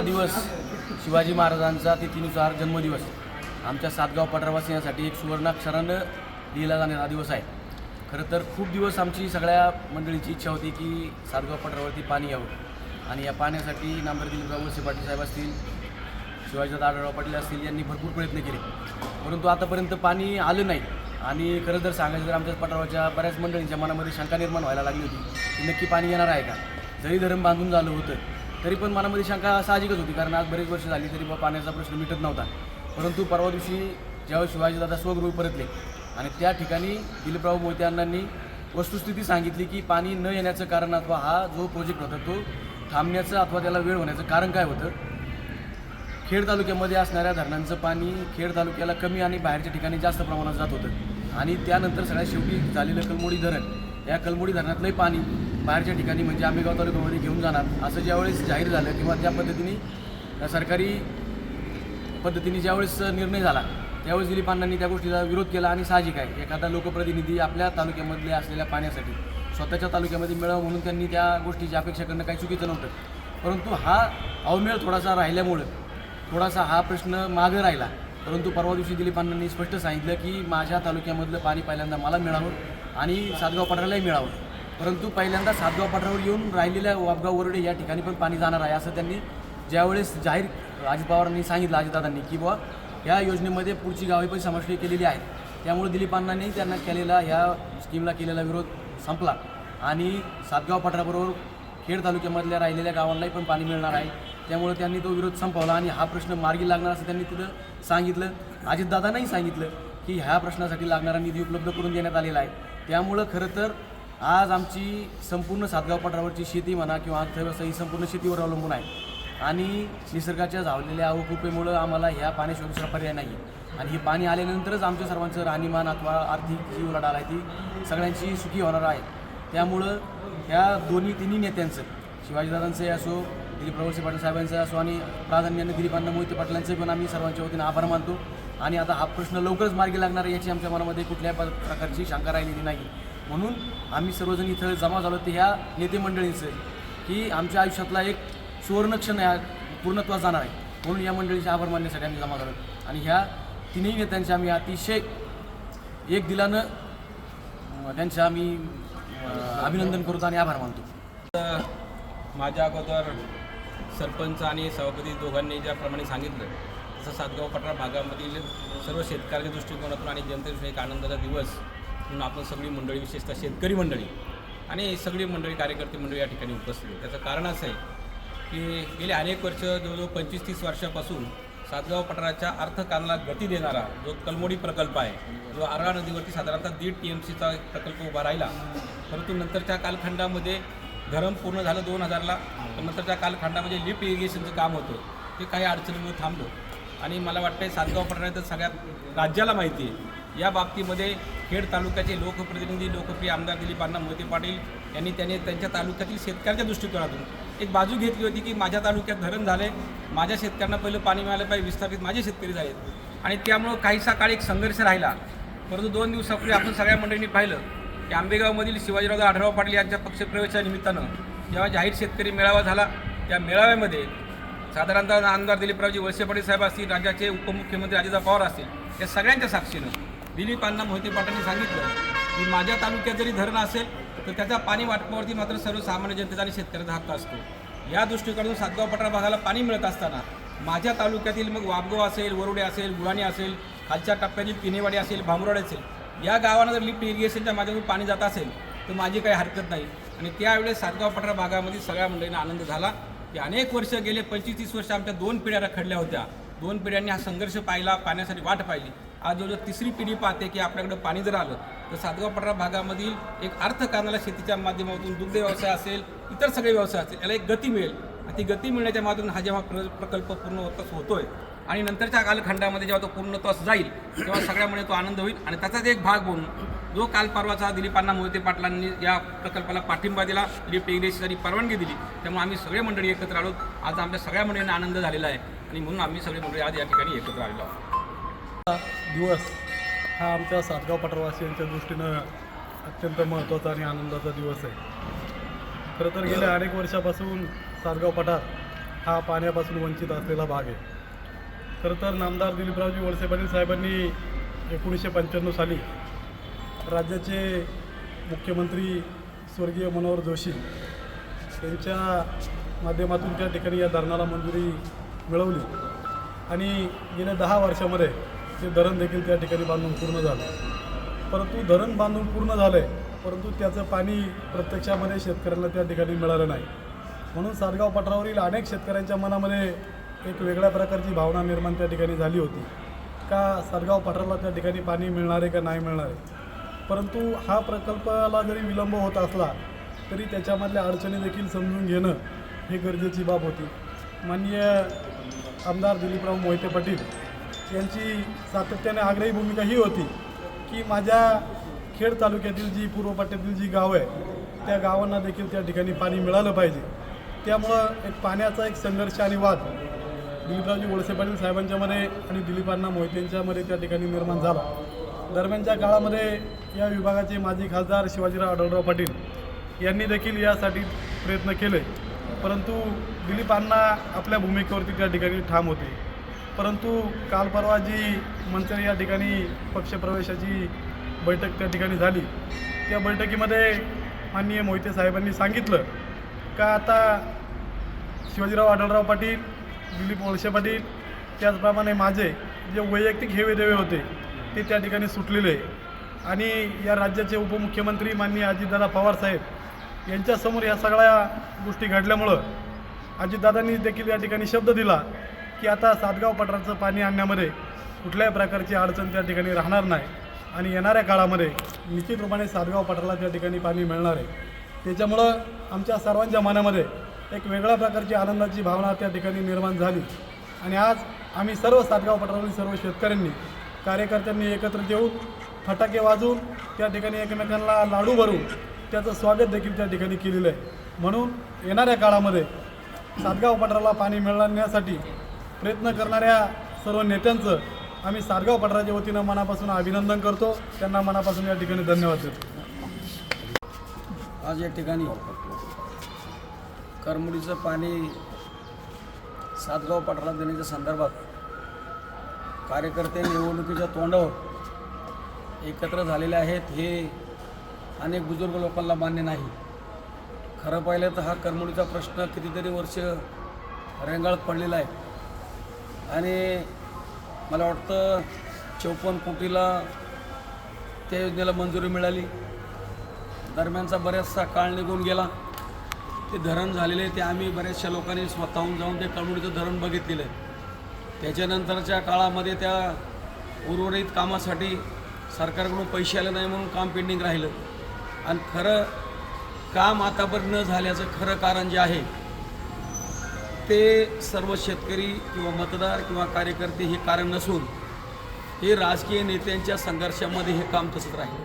हा दिवस शिवाजी महाराजांचा तिथीनुसार जन्मदिवस. आमच्या सातगाव पठारवासियांसाठी एक सुवर्णाक्षरानं लिहिला जाणारा दिवस आहे. खरं तर खूप दिवस आमची सगळ्या मंडळीची इच्छा होती की सातगाव पठारावरती पाणी यावं. आणि या पाण्यासाठी नामदार दिलीपराव वळसे पाटील साहेब असतील शिवाजीदादा आढळराव पाटील असतील यांनी भरपूर प्रयत्न केले. परंतु आतापर्यंत पाणी आलं नाही. आणि खरं तर सांगायचं तर आमच्या पठारावरच्या बऱ्याच मंडळींच्या मनामध्ये शंका निर्माण व्हायला लागली होती की नक्की पाणी येणार आहे का? जरी धरण बांधून झालं होतं तरी पण मनामध्ये शंका साहजिकच होती कारण आज बरेच वर्ष झाली तरी पाण्याचा प्रश्न मिटत नव्हता. परंतु परवा दिवशी ज्यावेळेस शिवाजीदादा स्वगृह परतले आणि त्या ठिकाणी दिलीपराव मोहिते अण्णांनी वस्तुस्थिती सांगितली की पाणी न येण्याचं कारण अथवा हा जो प्रोजेक्ट होता तो थांबण्याचं अथवा त्याला वेळ होण्याचं कारण काय होतं? खेड तालुक्यामध्ये असणाऱ्या धरणांचं पाणी खेड तालुक्याला कमी आणि बाहेरच्या ठिकाणी जास्त प्रमाणात जात होतं. आणि त्यानंतर सगळ्यात शेवटी झालेलं कलमोडी धरण. या कलमोडी धरणातलंही पाणी बाहेरच्या ठिकाणी म्हणजे आंबेगाव तालुक्यामध्ये घेऊन जाणार असं ज्यावेळेस जाहीर झालं किंवा त्या पद्धतीने सरकारी पद्धतीने ज्यावेळेस निर्णय झाला त्यावेळेस दिलीप अण्णांनी त्या गोष्टीचा विरोध केला आणि साहजिक आहे. एखादा लोकप्रतिनिधी आपल्या तालुक्यामधले असलेल्या पाण्यासाठी स्वतःच्या तालुक्यामध्ये मिळावं म्हणून त्यांनी त्या गोष्टीची अपेक्षा करणं काही चुकीचं नव्हतं. परंतु हा अवमेळ थोडासा राहिल्यामुळं थोडासा हा प्रश्न मागं राहिला. परंतु परवा दिवशी दिलीप अण्णांनी स्पष्ट सांगितलं की माझ्या तालुक्यामधलं पाणी पहिल्यांदा मला मिळावं आणि सातगाव पठारालाही मिळावं. परंतु पहिल्यांदा सातगाव पठारावर येऊन राहिलेल्या वापगाव वरडे या ठिकाणी पण पाणी जाणार आहे असं त्यांनी ज्यावेळेस जाहीर अजित पवारांनी सांगितलं अजितदादांनी की बुवा ह्या योजनेमध्ये पुढची गावे पण समाविष्ट केलेली आहेत. त्यामुळे दिलीप अण्णांनी त्यांना केलेला ह्या स्कीमला केलेला विरोध संपला. आणि सातगाव पठाराबरोबर खेड तालुक्यामधल्या राहिलेल्या गावांनाही पण पाणी मिळणार आहे. त्यामुळे त्यांनी तो विरोध संपवला आणि हा प्रश्न मार्गी लागणार असं त्यांनी तिथं सांगितलं. अजितदादांनाही सांगितलं की ह्या प्रश्नासाठी लागणारा निधी उपलब्ध करून देण्यात आलेला आहे. त्यामुळं खरं तर आज आमची संपूर्ण सातगाव पठारावरची शेती म्हणा किंवा अर्थव्यवस्था ही संपूर्ण शेतीवर अवलंबून आहे. आणि निसर्गाच्या झावलेल्या अवकृपेमुळं आम्हाला ह्या पाण्याशिवाय दुसरा पर्याय नाही आणि हे पाणी आल्यानंतरच आमच्या सर्वांचं राहणीमान अथवा आर्थिक जी उलाढाल आहे ती सगळ्यांची सुखी होणार आहे. त्यामुळं ह्या दोन्ही तिन्ही नेत्यांचं शिवाजीदादांचंही असो दिलीप प्रवळसे पाटील साहेबांचं असो आणि प्राधान्याने दिलीपांना मोहिते पाटलांचे पण आम्ही सर्वांच्या वतीनं आभार मानतो. आणि आता हा प्रश्न लवकरच मार्गी लागणार आहे याची आमच्या मनामध्ये कुठल्याही प्रकारची शंका राहिलेली नाही. म्हणून आम्ही सर्वजण इथं जमा झालो ते ह्या नेते मंडळींचं की आमच्या आयुष्यातला एक सुवर्णक्षण या पूर्णत्वास जाणार आहे. म्हणून या मंडळीचे आभार मानण्यासाठी आम्ही जमा झालो. आणि ह्या तिन्ही नेत्यांचे आम्ही अतिशय एक दिलानं त्यांच्या त्यांचे आम्ही अभिनंदन करतो आणि आभार मानतो. माझ्या अगोदर सरपंच आणि सभापती दोघांनी ज्याप्रमाणे सांगितलं तसं सातगाव पठार भागामधील सर्व शेतकऱ्याच्या दृष्टिकोनातून आणि जनतेविषयी एक आनंदाचा दिवस म्हणून आपण सगळी मंडळी विशेषतः शेतकरी मंडळी आणि सगळी मंडळी कार्यकर्ते मंडळी या ठिकाणी उपस्थित आहे. त्याचं कारण असं आहे की गेले अनेक वर्ष जवळजवळ पंचवीस तीस वर्षापासून सातगाव पठाराच्या अर्थकारणाला गती देणारा जो कलमोडी प्रकल्प आहे जो आरळा नदीवरती साधारणतः दीड टी एम सीचा प्रकल्प उभा राहिला परंतु नंतरच्या कालखंडामध्ये धरम पूर्ण झालं दोन हजारला तर नंतरच्या कालखंडामध्ये लिफ्ट इरिगेशनचं काम होतं. ते काही अडचणीमुळे थांबलं. आणि मला वाटतं सातगाव पठाराचं तर सगळ्यात राज्याला माहिती आहे. या बाबतीमध्ये खेड तालुक्याचे लोकप्रतिनिधी लोकप्रिय आमदार दिलीप अण्णा मोहिते पाटील यांनी त्याने त्यांच्या तालुक्यातील शेतकऱ्याच्या दृष्टिकोनातून एक बाजू घेतली होती की माझ्या तालुक्यात धरण झाले माझ्या शेतकऱ्यांना पहिलं पाणी मिळालं पाहिजे विस्थापित माझे शेतकरी झालेत. आणि त्यामुळं काहीसा काळ एक संघर्ष राहिला. परंतु दोन दिवसापूर्वी आपण सगळ्या मंडळींनी पाहिलं की आंबेगावमधील शिवाजीराव आढळराव पाटील यांच्या पक्षप्रवेशाच्या निमित्तानं जेव्हा जाहीर शेतकरी मेळावा झाला त्या मेळाव्यामध्ये साधारणतः आमदार दिलीपरावजी वळसे पाटील साहेब असतील राज्याचे उपमुख्यमंत्री अजिता पवार असतील या सगळ्यांच्या साक्षीनं दिलीप अण्णा मोहिते पाटलांनी सांगितलं की माझ्या तालुक्यात जरी धरण असेल तर त्याचा पाणी वाटपावरती मात्र सर्वसामान्य जनतेचा आणि शेतकऱ्याचा हक्क असतो. या दृष्टिकोनातून सातगाव पठार भागाला पाणी मिळत असताना माझ्या तालुक्यातील मग वाबगाव असेल वरुडे असेल गुळाणी असेल खालच्या टप्प्यातील पिनेवाडी असेल भामरोड असेल या गावांना जर लिफ्ट इरिगेशनच्या माध्यमातून पाणी जात असेल तर माझी काही हरकत नाही. आणि त्यावेळेस सातगाव पठार भागामध्ये सगळ्या मंडळींना आनंद झाला की अनेक वर्ष गेले पंचवीस तीस वर्ष आमच्या दोन पिढ्या रखडल्या होत्या. दोन पिढ्यांनी हा संघर्ष पाहिला पाण्यासाठी वाट पाहिली. आज जवळजवळ तिसरी पिढी पाहते की आपल्याकडे पाणी जर आलं तर सातगाव पठार भागामधील एक अर्थकारणाला शेतीच्या माध्यमातून दुग्ध व्यवसाय असेल इतर सगळे व्यवसाय असतील याला एक गती मिळेल. आणि ती गती मिळण्याच्या माध्यमातून हा जेव्हा प्र प्रकल्प पूर्ण होतच होतोय आणि नंतरच्या कालखंडामध्ये जेव्हा तो पूर्णत्वास जाईल तेव्हा सगळ्यामुळे तो आनंद होईल. आणि त्याचाच एक भाग म्हणून जो काल परवाचा दिलीपांना मोहिते पाटलांनी या प्रकल्पाला पाठिंबा दिला लिफ्ट इरिगेशनसाठी परवानगी दिली त्यामुळे आम्ही सगळे मंडळी एकत्र आलो. आज आमच्या सगळ्या मंडळींना आनंद झालेला आहे. आणि म्हणून आम्ही सगळे मंडळी आज या ठिकाणी एकत्र आलेलो आहोत. दिवस हा आमच्या सातगाव पटरवासियांच्या दृष्टीनं अत्यंत महत्त्वाचा आणि आनंदाचा दिवस आहे. खरं तर गेल्या अनेक वर्षापासून सातगाव पठार हा पाण्यापासून वंचित असलेला भाग आहे. खरं तर नामदार दिलीपरावजी वळसे पाटील साहेबांनी एकोणीसशे पंच्याण्णव साली राज्याचे मुख्यमंत्री स्वर्गीय मनोहर जोशी यांच्या माध्यमातून त्या ठिकाणी या धरणाला मंजुरी मिळवली. आणि गेल्या दहा वर्षामध्ये ते धरण देखील त्या ठिकाणी बांधून पूर्ण झालं. परंतु धरण बांधून पूर्ण झालं आहे परंतु त्याचं पाणी प्रत्यक्षामध्ये शेतकऱ्यांना त्या ठिकाणी मिळालं नाही. म्हणून सातगाव पठारावरील अनेक शेतकऱ्यांच्या मनामध्ये एक वेगळ्या प्रकारची भावना निर्माण त्या ठिकाणी झाली होती. का सातगाव पठाराला त्या ठिकाणी पाणी मिळणार आहे का नाही मिळणार? आहे परंतु हा प्रकल्पाला जरी विलंब होत असला तरी त्याच्यामधल्या अडचणी देखील समजून घेणं हे गरजेची बाब होती. माननीय आमदार दिलीपराव मोहिते पाटील यांची सातत्याने आग्रही भूमिका ही होती की माझ्या खेड तालुक्यातील जी पूर्व पट्ट्यातील जी गावं आहे त्या गावांना देखील त्या ठिकाणी पाणी मिळालं पाहिजे. त्यामुळं एक पाण्याचा एक संघर्ष आणि वाद दिलीपरावजी वळसे पाटील साहेबांच्यामध्ये आणि दिलीपांना मोहितेंच्यामध्ये त्या ठिकाणी निर्माण झाला. दरम्यानच्या काळामध्ये या विभागाचे माजी खासदार शिवाजीराव आढळराव पाटील यांनी देखील यासाठी प्रयत्न केले. परंतु दिलीपांना आपल्या भूमिकेवरती त्या ठिकाणी ठाम होते. परंतु काल परवा जी मंचर या ठिकाणी पक्षप्रवेशाची बैठक त्या ठिकाणी झाली त्या बैठकीमध्ये माननीय मोहिते साहेबांनी सांगितलं का आता शिवाजीराव आढळराव पाटील दिलीप वळसे पाटील त्याचप्रमाणे माझे जे वैयक्तिक हेवेदेवे होते ते त्या ठिकाणी सुटलेले. आणि या राज्याचे उपमुख्यमंत्री माननीय अजितदादा पवार साहेब यांच्यासमोर या सगळ्या गोष्टी घडल्यामुळं अजितदादांनी देखील या ठिकाणी शब्द दिला की आता सातगाव पठाराचं पाणी आणण्यामध्ये कुठल्याही प्रकारची अडचण त्या ठिकाणी राहणार नाही. आणि येणाऱ्या काळामध्ये निश्चित रूपाने सातगाव पठाराला त्या ठिकाणी पाणी मिळणार आहे. त्याच्यामुळं आमच्या सर्वांच्या मनामध्ये एक वेगळ्या प्रकारची आनंदाची भावना त्या ठिकाणी निर्माण झाली. आणि आज आम्ही सर्व सातगाव पठारावरील सर्व शेतकऱ्यांनी कार्यकर्त्यांनी एकत्र येऊन फटाके वाजवून त्या ठिकाणी एकमेकांना लाडू भरून त्याचं स्वागत देखील त्या ठिकाणी केलेलं आहे. म्हणून येणाऱ्या काळामध्ये सातगाव पठाराला पाणी मिळण्यासाठी प्रयत्न करणाऱ्या सर्व नेत्यांचं आम्ही सातगाव पठाराच्या वतीनं मनापासून अभिनंदन करतो. त्यांना मनापासून या ठिकाणी धन्यवाद देतो. आज या ठिकाणी करमुडीचं पाणी सातगाव पठारात देण्याच्या संदर्भात कार्यकर्ते निवडणुकीच्या तोंडावर एकत्र झालेले आहेत. हे अनेक बुजुर्ग लोकांना मान्य नाही. खरं पाहिलं तर हा करमणुकीचा प्रश्न कितीतरी वर्ष रेंगाळत पडलेला आहे. आणि मला वाटतं चौपन्न कोटीला त्या योजनेला मंजुरी मिळाली. दरम्यानचा बऱ्याचसा काळ निघून गेला. ते धरण झालेले ते आम्ही बऱ्याचशा लोकांनी स्वतःहून जाऊन ते कळमुडीचं धरण बघितलेलं आहे. त्याच्यानंतरच्या काळामध्ये त्या उर्वरित कामासाठी सरकारकडून पैसे आले नाही म्हणून काम पेंडिंग राहिलं. आणि खरं काम आतापर्यंत न झाल्याचं खरं कारण जे आहे ते सर्व शेतकरी किंवा मतदार किंवा कार्यकर्ते हे कारण नसून हे राजकीय नेत्यांच्या संघर्षामध्ये हे काम तसंच राहिलं.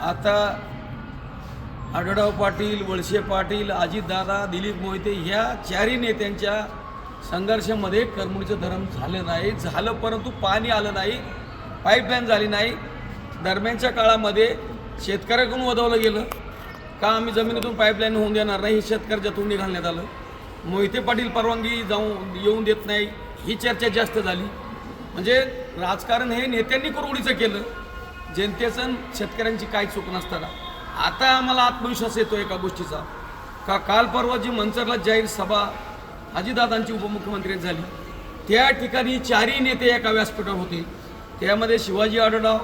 आता आढळराव पाटील वळसे पाटील अजितदादा दिलीप मोहिते ह्या चारही नेत्यांच्या संघर्षामध्ये करमुडीचं धरण झालं नाही. झालं परंतु पाणी आलं नाही पाईपलाईन झाली नाही. दरम्यानच्या काळामध्ये शेतकऱ्याकडून वदवलं गेलं. का आम्ही जमिनीतून पाईपलाईन होऊन देणार नाही? हे शेतकऱ्याच्या तोंडी घालण्यात आलं. मोहिते पाटील परवानगी जाऊन येऊन देत नाही. ही चर्चा जास्त झाली. म्हणजे राजकारण हे नेत्यांनी कुरवडीचं केलं. जनतेचं शेतकऱ्यांची काय चूक नसताना. आता आम्हाला आत्मविश्वास येतो एका गोष्टीचा. का काल परवा जी मंचरला जाहीर सभा अजितदादांची उपमुख्यमंत्री झाली. त्या ठिकाणी चारही नेते एका व्यासपीठावर होते. त्यामध्ये शिवाजी आढळराव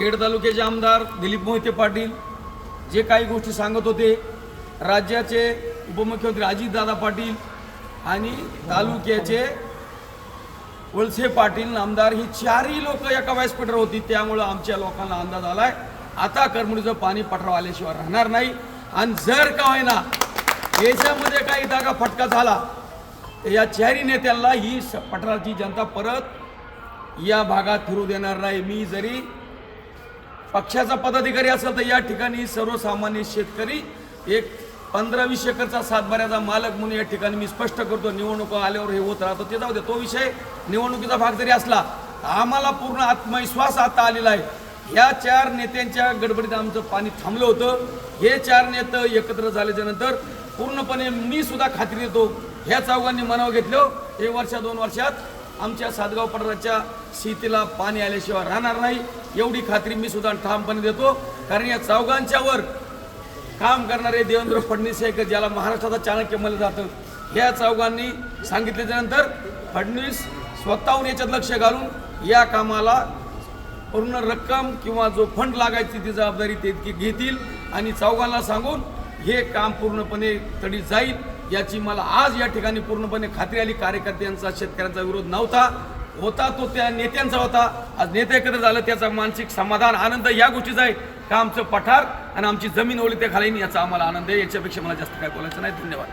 खेड तालुक्याचे आमदार दिलीप मोहिते पाटील जे काही गोष्टी सांगत होते राज्याचे उपमुख्यमंत्री अजितदादा पाटील आणि तालुक्याचे वळसे पाटील आमदार ही चारही लोक एका व्यासपीठावर होती त्यामुळं आमच्या लोकांना अंदाज आलाय. आता करमुडीचं पाणी पठार आल्याशिवाय राहणार नाही. आणि जर का होईना याच्यामध्ये काही जागा फटका झाला तर या चारही नेत्यांना ही स- पठाराची जनता परत या भागात फिरू देणार नाही. मी जरी पक्षाचा पदाधिकारी असेल तर या ठिकाणी सर्वसामान्य शेतकरी एक पंधरा वीस एकरचा सातबाऱ्याचा मालक म्हणून या ठिकाणी मी स्पष्ट करतो निवडणूक आल्यावर हे होत राहतं. ते जाऊ दे तो विषय निवडणुकीचा भाग जरी असला आम्हाला पूर्ण आत्मविश्वास आता आलेला आहे. या चार नेत्यांच्या गडबडीत आमचं पाणी थांबलं होतं. हे चार नेते एकत्र झाल्याच्यानंतर पूर्णपणे मी सुद्धा खात्री देतो ह्या चौघांनी मनावर घेतलं. हे वर्षा दोन वर्षात आमच्या सातगाव पठाराच्या शेतीला पाणी आल्याशिवाय राहणार नाही. एवढी खात्री मी सुद्धा ठामपणे देतो. कारण या चौघांच्या वर काम करणारे देवेंद्र फडणवीस हे ज्याला महाराष्ट्राचा चाणक्य म्हणलं जातं. या चौघांनी सांगितल्याच्यानंतर फडणवीस स्वतःहून याच्यात लक्ष घालून या कामाला पूर्ण रक्कम किंवा जो फंड लागायची ती जबाबदारी ते ती घेतील आणि चौघांना सांगून हे काम पूर्णपणे तडी जाईल. याची मला आज या ठिकाणी पूर्णपणे खात्री आली. कार्यकर्त्यांचा शेतकऱ्यांचा विरोध नव्हता. होता तो त्या नेत्यांचा होता. आज नेते एकत्र झालं त्याचा मानसिक समाधान आनंद या गोष्टीचा आहे. का आमचं पठार आणि आमची जमीन ओली त्या खाली याचा आम्हाला आनंद आहे. याच्यापेक्षा मला जास्त काय बोलायचं नाही. धन्यवाद.